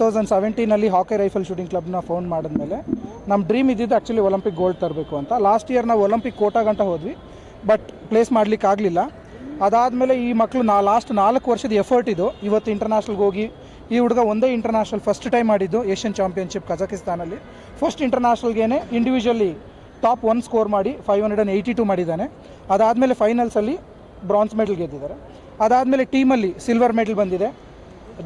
Thousand ಸೆವೆಂಟೀನಲ್ಲಿ ಹಾಕಿ rifle shooting ಕ್ಲಬ್ನ found ಮಾಡಿದ್ಮೇಲೆ ನಮ್ಮ ಡ್ರೀಮ್ ಇದ್ದಿದ್ದು ಆ್ಯಕ್ಚುಲಿ ಒಲಂಪಿಕ್ ಗೋಲ್ಡ್ ತರಬೇಕು ಅಂತ. ಲಾಸ್ಟ್ ಇಯರ್ ನಾವು ಒಲಂಪಿಕ್ ಕೋಟಾ ಗಂಟ ಹೋದ್ವಿ ಬಟ್ ಪ್ಲೇಸ್ ಮಾಡ್ಲಿಕ್ಕೆ ಆಗಲಿಲ್ಲ. ಅದಾದಮೇಲೆ ಈ ಮಕ್ಕಳು ನಾ ಲಾಸ್ಟ್ ನಾಲ್ಕು ವರ್ಷದ ಎಫರ್ಟ್ ಇದು. ಇವತ್ತು ಇಂಟರ್ನ್ಯಾಷನಲ್ಗೆ ಹೋಗಿ, ಈ ಹುಡುಗ ಒಂದೇ ಇಂಟರ್ನ್ಯಾಷನಲ್ ಫಸ್ಟ್ ಟೈಮ್ ಮಾಡಿದ್ದು ಏಷ್ಯನ್ ಚಾಂಪಿಯನ್ಶಿಪ್ ಕಜಕಿಸ್ತಾನಲ್ಲಿ ಫಸ್ಟ್ ಇಂಟರ್ನ್ಯಾಷನಲ್ಗೇನೆ ಇಂಡಿವಿಜುವಲಿ ಟಾಪ್ ಒನ್ ಸ್ಕೋರ್ ಮಾಡಿ five hundred and eighty two ಮಾಡಿದ್ದಾನೆ. ಅದಾದಮೇಲೆ ಫೈನಲ್ಸಲ್ಲಿ ಬ್ರಾನ್ಸ್ ಮೆಡಲ್ ಗೆದ್ದಿದ್ದಾರೆ. ಅದಾದಮೇಲೆ ಟೀಮಲ್ಲಿ ಸಿಲ್ವರ್ ಮೆಡಲ್ ಬಂದಿದೆ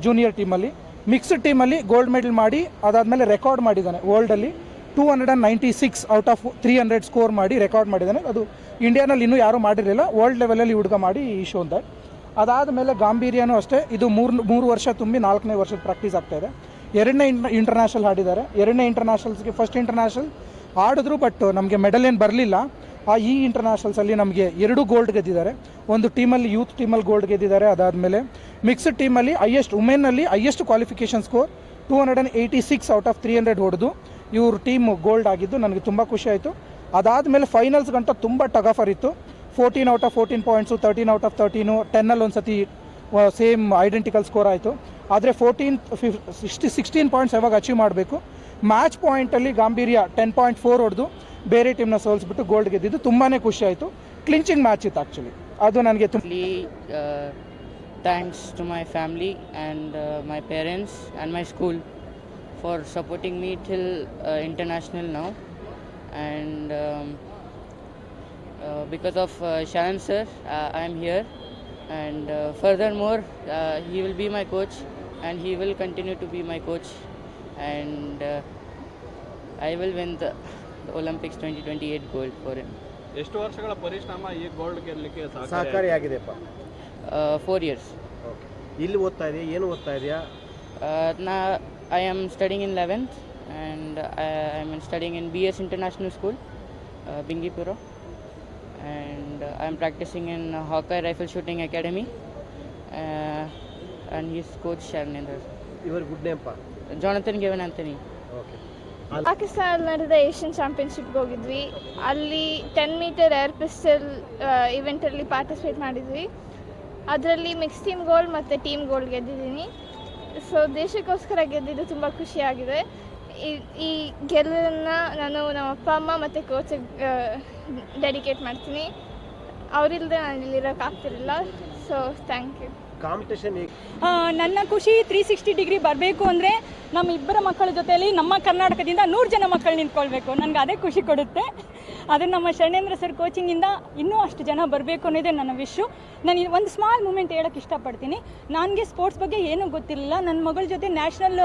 ಜೂನಿಯರ್ ಟೀಮಲ್ಲಿ ಮಿಕ್ಸ್ಡ್ ಟೀಮಲ್ಲಿ ಗೋಲ್ಡ್ ಮೆಡಲ್ ಮಾಡಿ, ಅದಾದಮೇಲೆ ರೆಕಾರ್ಡ್ ಮಾಡಿದ್ದಾನೆ ವರ್ಲ್ಡಲ್ಲಿ two hundred and ninety six out of three hundred score ಮಾಡಿ ರೆಕಾರ್ಡ್ ಮಾಡಿದ್ದಾನೆ. ಅದು ಇಂಡಿಯಾನಲ್ಲಿ ಇನ್ನೂ ಯಾರೂ ಮಾಡಿರಲಿಲ್ಲ. ವರ್ಲ್ಡ್ ಲೆವೆಲಲ್ಲಿ ಹುಡುಗ ಮಾಡಿ ಈ ಶೋ ಅದಾದ ಮೇಲೆ ಗಾಂಭೀರ್ಯನೂ ಅಷ್ಟೇ. ಇದು ಮೂರು ಮೂರು ವರ್ಷ ತುಂಬಿ ನಾಲ್ಕನೇ ವರ್ಷದ ಪ್ರಾಕ್ಟೀಸ್ ಆಗ್ತಾ ಇದೆ. ಎರಡನೇ ಇಂಟರ್ನ್ಯಾಷನಲ್ ಆಡಿದ್ದಾರೆ. ಎರಡನೇ ಇಂಟರ್ನ್ಯಾಷನಲ್ಸ್ಗೆ ಫಸ್ಟ್ ಇಂಟರ್ನ್ಯಾಷನಲ್ ಆಡಿದ್ರು ಬಟ್ ನಮಗೆ ಮೆಡಲ್ ಏನು ಬರಲಿಲ್ಲ. ಆ ಈ ಇಂಟರ್ನ್ಯಾಷನಲ್ಸಲ್ಲಿ ನಮಗೆ ಎರಡು ಗೋಲ್ಡ್ ಗೆದ್ದಿದ್ದಾರೆ. ಒಂದು ಟೀಮಲ್ಲಿ ಯೂತ್ ಟೀಮಲ್ಲಿ ಗೋಲ್ಡ್ ಗೆದ್ದಿದ್ದಾರೆ. ಅದಾದಮೇಲೆ ಮಿಕ್ಸ್ಡ್ ಟೀಮಲ್ಲಿ highest ವುಮೆನ್ನಲ್ಲಿ highest qualification score two hundred and eighty six out of three hundred ಹೊಡೆದು ಇವ್ರ ಟೀಮ್ ಗೋಲ್ಡ್ ಆಗಿದ್ದು ನನಗೆ ತುಂಬ ಖುಷಿ ಆಯಿತು. ಅದಾದಮೇಲೆ ಫೈನಲ್ಸ್ ಗಂಟ ತುಂಬ ಟಗಫರ್ ಇತ್ತು. Fourteen out of fourteen points thirteen out of thirteen ಟೆನ್ನಲ್ಲಿ ಒಂದು ಸತಿ ಸೇಮ್ ಐಡೆಂಟಿಕಲ್ ಸ್ಕೋರ್ ಆಯಿತು. ಆದರೆ ಫೋರ್ಟೀನ್ ಫಿಫ್ ಸಿಕ್ಸ್ಟಿ ಸಿಕ್ಸ್ಟೀನ್ ಪಾಯಿಂಟ್ಸ್ ಯಾವಾಗ ಅಚೀವ್ ಮಾಡಬೇಕು? ಮ್ಯಾಚ್ ಪಾಯಿಂಟಲ್ಲಿ ಗಾಂಭೀರ್ಯ ಟೆನ್ ಪಾಯಿಂಟ್ ಫೋರ್ ಹೊಡೆದು ಬೇರೆ ಟೀಮ್ನ ಸೋಲಿಸ್ಬಿಟ್ಟು ಗೋಲ್ಡ್ ಗೆದ್ದಿದ್ದು ತುಂಬಾ ಖುಷಿ ಆಯಿತು ಕ್ಲಿಂಚಿಂಗ್ ಮ್ಯಾಚ್ ಇತ್ತು ಆ್ಯಕ್ಚುಲಿ ಅದು ನನಗೆ ತುಂಬ Firstly, uh, thanks to my family and uh, my parents and my school for supporting me till uh, international now. And um, uh, because of uh, Sharan sir, uh, I am here. And uh, furthermore, uh, he will be my coach, and he will continue Olympics twenty twenty eight gold for in ಎಷ್ಟು ವರ್ಷಗಳ ಪರಿಶ್ರಮ ಈ gold ಗೆಲ್ಲಕ್ಕೆ ಸಹಕಾರಿ ಆಗಿದೆ four years ಇಲ್ಲಿ ಓದ್ತಾ ಇದೆಯಾ? ಏನು ಓದ್ತಾ ಇದೆಯಾ? ನಾ I am studying in eleventh and I am studying in B S international school Bingipura and I am practising in Hawkeye rifle shooting academy and he's coach Sharnendra ಇವರು ಗುಡ್ ನೇಮ್ ಜೋಣತನ್ ಗೆವನ್ ಅಂತೀನಿ okay Pakistan ನಡೆದ Asian ಚಾಂಪಿಯನ್ಶಿಪ್ಗೆ ಹೋಗಿದ್ವಿ. ಅಲ್ಲಿ ten meter air pistol ಇವೆಂಟಲ್ಲಿ participate ಮಾಡಿದ್ವಿ. ಅದರಲ್ಲಿ mix team gold ಮತ್ತು ಟೀಮ್ ಗೋಲ್ಡ್ ಗೆದ್ದಿದ್ದೀನಿ. ಸೊ ದೇಶಕ್ಕೋಸ್ಕರ ಗೆದ್ದಿದ್ದು ತುಂಬ ಖುಷಿಯಾಗಿದೆ. ಈ ಈ ಗೆಲುವನ್ನು ನಾನು ನಮ್ಮ ಅಪ್ಪ, ಅಮ್ಮ ಮತ್ತು ಕೋಚಿಗೆ ಡೆಡಿಕೇಟ್ ಮಾಡ್ತೀನಿ. ಅವರಿಲ್ಲದೆ ನಾನು ಇಲ್ಲಿರೋಕ್ಕಾಗ್ತಿರಲಿಲ್ಲ ಸೊ ಥ್ಯಾಂಕ್ ಯು ಕಾಂಪಿಟೇಷನ್ ನನ್ನ ಖುಷಿ ತ್ರೀ ಸಿಕ್ಸ್ಟಿ ಡಿಗ್ರಿ ಬರಬೇಕು ಅಂದರೆ ನಮ್ಮ ಇಬ್ಬರ ಮಕ್ಕಳ ಜೊತೆಯಲ್ಲಿ ನಮ್ಮ ಕರ್ನಾಟಕದಿಂದ ನೂರು ಜನ ಮಕ್ಕಳು ನಿಂತ್ಕೊಳ್ಬೇಕು. ನನಗೆ ಅದೇ ಖುಷಿ ಕೊಡುತ್ತೆ. ಅದೇ ನಮ್ಮ ಶರಣೇಂದ್ರ ಸರ್ ಕೋಚಿಂಗಿಂದ ಇನ್ನೂ ಅಷ್ಟು ಜನ ಬರಬೇಕು ಅನ್ನೋದೇ ನನ್ನ ವಿಶ್ಯು ನಾನು ಒಂದು ಸ್ಮಾಲ್ ಮೂಮೆಂಟ್ ಹೇಳೋಕ್ಕೆ ಇಷ್ಟಪಡ್ತೀನಿ. ನನಗೆ ಸ್ಪೋರ್ಟ್ಸ್ ಬಗ್ಗೆ ಏನೂ ಗೊತ್ತಿರಲಿಲ್ಲ. ನನ್ನ ಮಗಳ ಜೊತೆ ನ್ಯಾಷನಲ್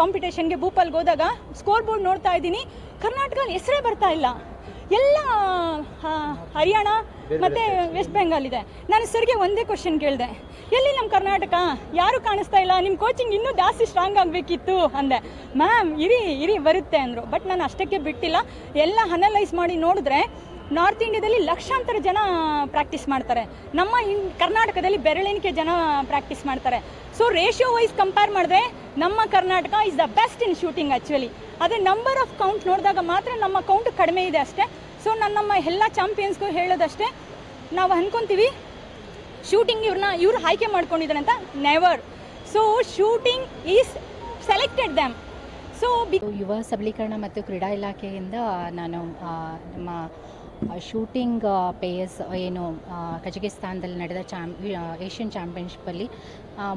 ಕಾಂಪಿಟೇಷನ್ಗೆ ಭೂಪಾಲ್ಗೆ ಹೋದಾಗ ಸ್ಕೋರ್ ಬೋರ್ಡ್ ನೋಡ್ತಾ ಇದ್ದೀನಿ. ಕರ್ನಾಟಕ ಹೆಸರೇ ಬರ್ತಾ ಇಲ್ಲ. ಎಲ್ಲ ಹರಿಯಾಣ ಮತ್ತು ವೆಸ್ಟ್ ಬೆಂಗಾಲ್ ಇದೆ. ನಾನು ಸರ್ಗೆ ಒಂದೇ ಕ್ವಶನ್ ಕೇಳಿದೆ. ಎಲ್ಲಿ ನಮ್ಮ ಕರ್ನಾಟಕ? ಯಾರು ಕಾಣಿಸ್ತಾ ಇಲ್ಲ? ನಿಮ್ಮ ಕೋಚಿಂಗ್ ಇನ್ನೂ ಜಾಸ್ತಿ ಸ್ಟ್ರಾಂಗ್ ಆಗಬೇಕಿತ್ತು ಅಂದೆ. ಮ್ಯಾಮ್ ಇರಿ ಇರಿ ಬರುತ್ತೆ ಅಂದರು. ಬಟ್ ನಾನು ಅಷ್ಟಕ್ಕೆ ಬಿಟ್ಟಿಲ್ಲ. ಎಲ್ಲ ಅನಲೈಸ್ ಮಾಡಿ ನೋಡಿದ್ರೆ ನಾರ್ತ್ ಇಂಡಿಯಾದಲ್ಲಿ ಲಕ್ಷಾಂತರ ಜನ ಪ್ರಾಕ್ಟೀಸ್ ಮಾಡ್ತಾರೆ. ನಮ್ಮ ಇನ್ ಕರ್ನಾಟಕದಲ್ಲಿ ಬೆರಳೆಣಿಕೆ ಜನ ಪ್ರಾಕ್ಟೀಸ್ ಮಾಡ್ತಾರೆ. ಸೊ ರೇಷಿಯೋ ವೈಸ್ ಕಂಪೇರ್ ಮಾಡಿದ್ರೆ ನಮ್ಮ Karnataka is the best in shooting actually ಅದೇ ನಂಬರ್ ಆಫ್ ಕೌಂಟ್ ನೋಡಿದಾಗ ಮಾತ್ರ ನಮ್ಮ ಕೌಂಟ್ ಕಡಿಮೆ ಇದೆ ಅಷ್ಟೇ. ಸೊ ನಾನು ನಮ್ಮ ಎಲ್ಲ ಚಾಂಪಿಯನ್ಸ್ಗೂ ಹೇಳೋದಷ್ಟೇ, ನಾವು ಅನ್ಕೊಂತೀವಿ ಶೂಟಿಂಗ್ ಇವ್ರನ್ನ ಇವ್ರು ಆಯ್ಕೆ ಮಾಡ್ಕೊಂಡಿದ್ದಾರೆ ಅಂತ never so shooting is selected damn so ಯುವ ಸಬಲೀಕರಣ ಮತ್ತು ಕ್ರೀಡಾ ಇಲಾಖೆಯಿಂದ ನಾನು ನಮ್ಮ ಶೂಟಿಂಗ್ ಪೇಯಸ್ ಏನು ಕಜಕಿಸ್ತಾನದಲ್ಲಿ ನಡೆದ ಚಾಂಪ್ ಏಷ್ಯನ್ ಚಾಂಪಿಯನ್ಶಿಪ್ಪಲ್ಲಿ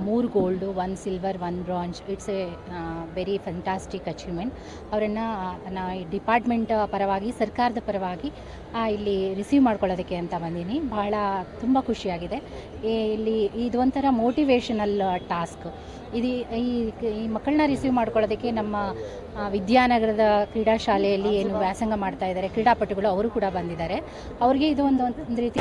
ಮೂರು gold one silver one bronze it's a very fantastic achievement ಅವರನ್ನು ನಾ ಡಿಪಾರ್ಟ್ಮೆಂಟ್ ಪರವಾಗಿ, ಸರ್ಕಾರದ ಪರವಾಗಿ ಇಲ್ಲಿ ರಿಸೀವ್ ಮಾಡ್ಕೊಳ್ಳೋದಕ್ಕೆ ಅಂತ ಬಂದೀನಿ. ಬಹಳ, ತುಂಬ ಖುಷಿಯಾಗಿದೆ. ಇಲ್ಲಿ ಇದೊಂಥರ ಒಂಥರ ಮೋಟಿವೇಶನಲ್ ಟಾಸ್ಕ್ ಇದು ಈ ಈ ಮಕ್ಕಳನ್ನ ರಿಸೀವ್ ಮಾಡ್ಕೊಳ್ಳೋದಕ್ಕೆ ನಮ್ಮ ವಿದ್ಯಾನಗರದ ಕ್ರೀಡಾ ಶಾಲೆಯಲ್ಲಿ ಏನು ವ್ಯಾಸಂಗ ಮಾಡ್ತಾ ಇದ್ದಾರೆ. ಕ್ರೀಡಾಪಟುಗಳು ಅವರು ಕೂಡ ಬಂದಿದ್ದಾರೆ. ಅವ್ರಿಗೆ ಇದು ಒಂದು ಒಂದು ರೀತಿ